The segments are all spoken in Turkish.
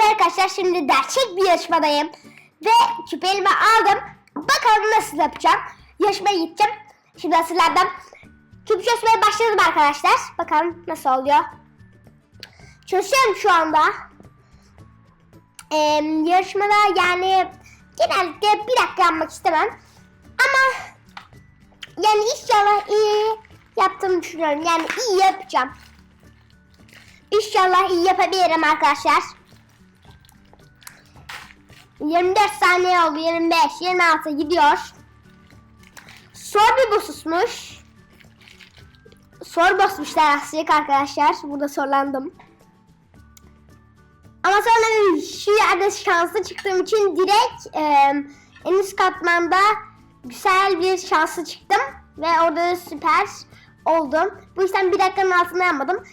Ve arkadaşlar şimdi gerçek bir yarışmadayım. Ve küpelimi aldım. Bakalım nasıl yapacağım. Yarışmaya gideceğim. Şimdi hazırlandım. Küp çözmeye başladım arkadaşlar. Bakalım nasıl oluyor. Çözüyorum şu anda. Ee, yarışmada yani genellikle bir dakika yapmak istemem. Ama yani inşallah iyi yaptığımı düşünüyorum. Yani iyi yapacağım. İnşallah iyi yapabilirim arkadaşlar. 24 saniye oldu. 25, 26 gidiyor. Sor bir bosusmuş. Sor basmışlar aslında arkadaşlar. Burada sorlandım. Ama sonra şu yerde şanslı çıktığım için direkt e, en üst katmanda güzel bir şanslı çıktım. Ve orada da süper oldum. Bu yüzden bir dakikanın altında yapmadım.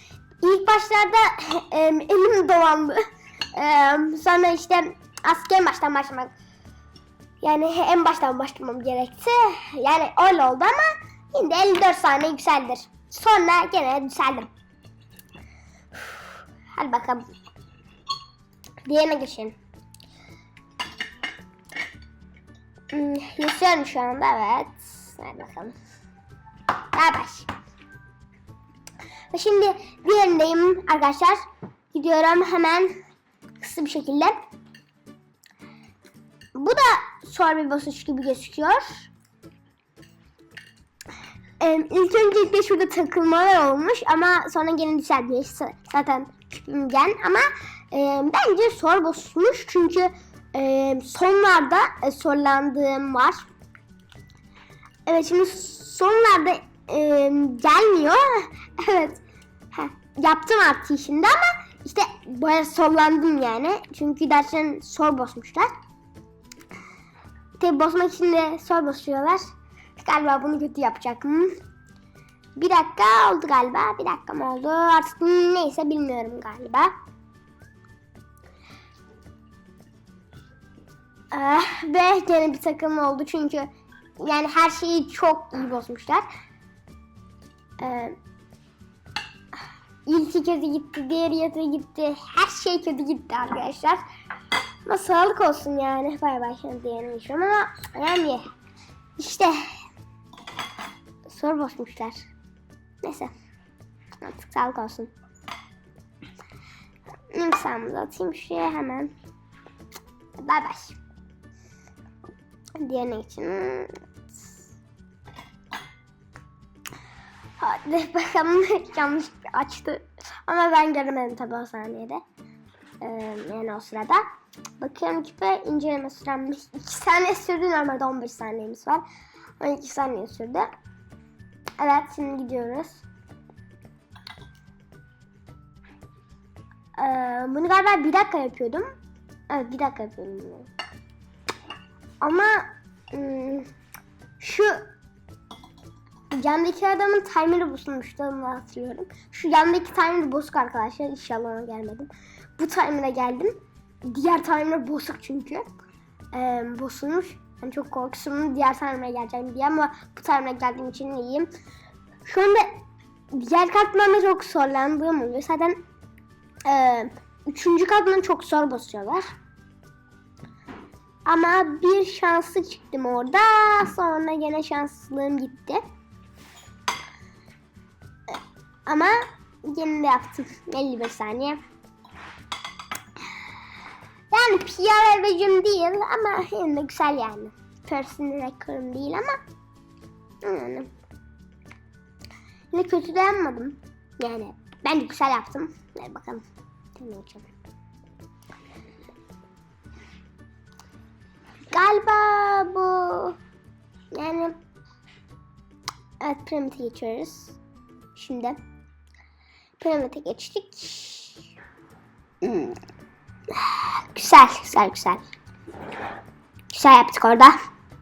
İlk başlarda e, elim dolandı. E, sonra işte asker baştan başlamak. Yani en baştan başlamam gerekti. Yani öyle oldu ama yine de 54 saniye yükseldir. Sonra gene düzeldim. Hadi bakalım. Diğerine geçelim. Hmm, yaşıyorum şu anda evet. Hadi bakalım. Bay. Ve şimdi diğerindeyim arkadaşlar. Gidiyorum hemen kısa bir şekilde. Bu da bir basınç gibi gözüküyor. Ee, ilk öncelikle şurada takılmalar olmuş ama sonra gene düzeltmiş zaten küpümgen ama e, bence sor bozmuş çünkü e, sonlarda e, sorlandığım var. Evet şimdi sonlarda e, gelmiyor. evet. Heh, yaptım artık şimdi ama işte baya sollandım yani. Çünkü dersen sor bozmuşlar. Tabi bozmak için de sor basıyorlar. Galiba bunu kötü yapacaktım. Bir dakika oldu galiba. Bir dakika mı oldu? Artık neyse bilmiyorum galiba. Ah, ve gene bir takım oldu çünkü yani her şeyi çok iyi bozmuşlar. Ee, ilki kötü gitti, diğeri kötü gitti. Her şey kötü gitti arkadaşlar. Ama sağlık olsun yani. Bay bay şimdi diğerini geçiyorum ama yani işte soru bozmuşlar. Neyse. Artık sağlık olsun. İmzamızı atayım şuraya hemen. Bay bay. Diğerine için. Hadi bakalım yanlış açtı. Ama ben göremedim tabii o saniyede. Yani o sırada. Bakıyorum küpe inceleme sürem 2 saniye sürdü. Normalde 15 saniyemiz var. 12 saniye sürdü. Evet şimdi gidiyoruz. Ee, bunu galiba bir dakika yapıyordum. Evet bir dakika yapıyordum. Ama şu yandaki adamın timer'ı bozulmuştu onu hatırlıyorum. Şu yandaki timer bozuk arkadaşlar. İnşallah ona gelmedim. Bu timer'a geldim. Diğer timer bozuk çünkü. Ee, bozulmuş. Ben çok korkusunum diğer timer'a geleceğim diye ama bu timer'a geldiğim için iyiyim. Şu anda diğer katmanda çok zorlandığım oluyor. Zaten e, üçüncü katmanı çok zor basıyorlar. Ama bir şanslı çıktım orada. Sonra gene şanslılığım gitti. Ama gene de yaptım. 51 saniye. Yani PR aracım değil ama yine güzel yani. Personal rekorum değil ama yani. Yine kötü de yapmadım. Yani ben güzel yaptım. Hadi bakalım. Geçelim. Galiba bu yani evet piramide geçiyoruz. Şimdi piramide geçtik. Hmm. Güzel, güzel, güzel. Güzel yaptık orada.